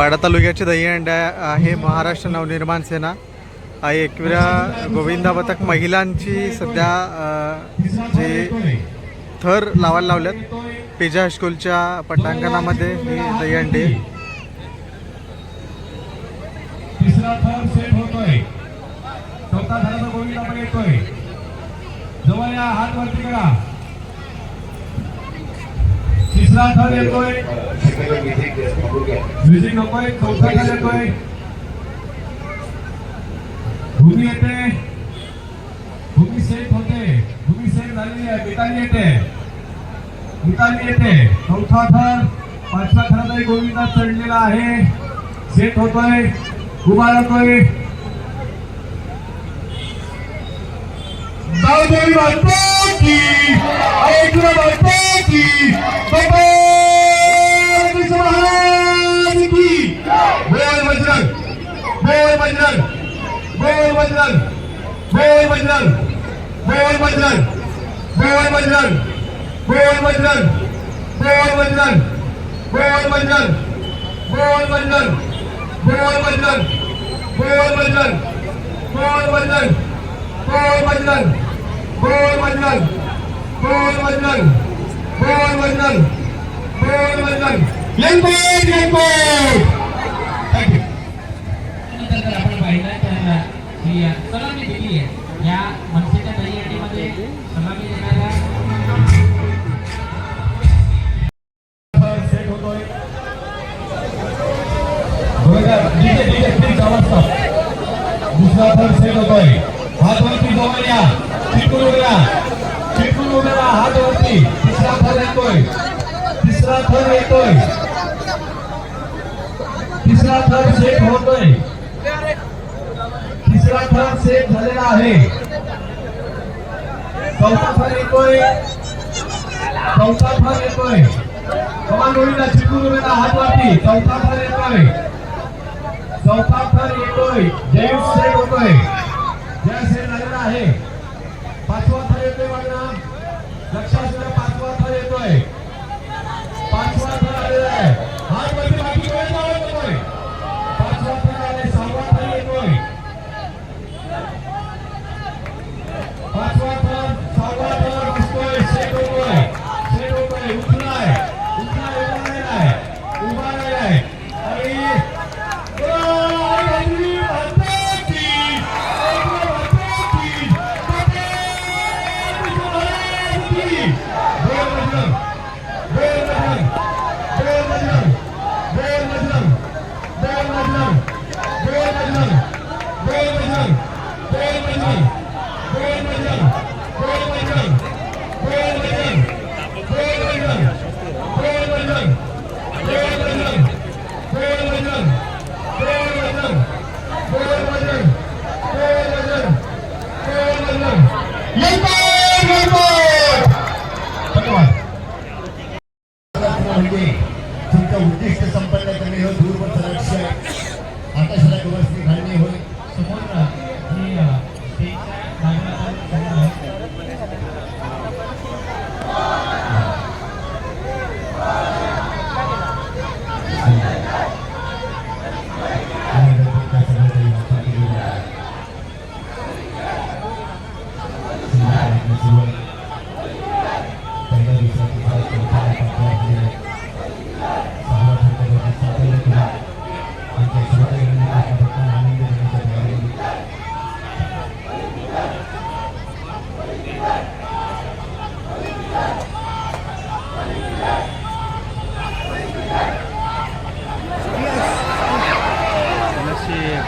वाडा तालुक्याचे दहीहंड आहे महाराष्ट्र नवनिर्माण सेना. एकविरा गोविंदा पथक महिलांची सध्या जे थर लावायला लावल्यात पेजा हायस्कूलच्या पटांगणामध्ये ही दहीहंडी हात वरती करा सेट होतोय चौथा थराचा गोविंदा पण येतोय जवळ या हात वरती करा तिसरा थर येतोय म्युझिक नकोय चौथा थर येतोय भूमी येते. भूमी सेफ होते. भूमी सेफ झालेली आहे. मिताली येते. मिताली येते. चौथा थर. पाचव्या थराचा गोविंदा चढलेला आहे. सेट होतोय. उभा राहतोय. दाऊदोरी माता की Bol Bajrang! Bol Bajrang! போவண்ணன் போவண்ணன் போவண்ணன் என்போர் என்போர் सलामी दिली आहे या मनसेच्या दहीहंडीमध्ये सलामी देणाऱ्या सेट होतोय दोन हजार आवाज दुसरा फर सेट होतोय तिसरा थर सेट होतोय. तिसरा थर सेट झालेला आहे. चौथा थर येतोय. चौथा थर येतोय. कमान गोविंदा चिटकून उभे हात वाटी चौथा थर येतोय. चौथा थर येतोय. जय सेट होतोय. जय सेट झालेला आहे. तुमचं उद्दिष्ट संपन्न 是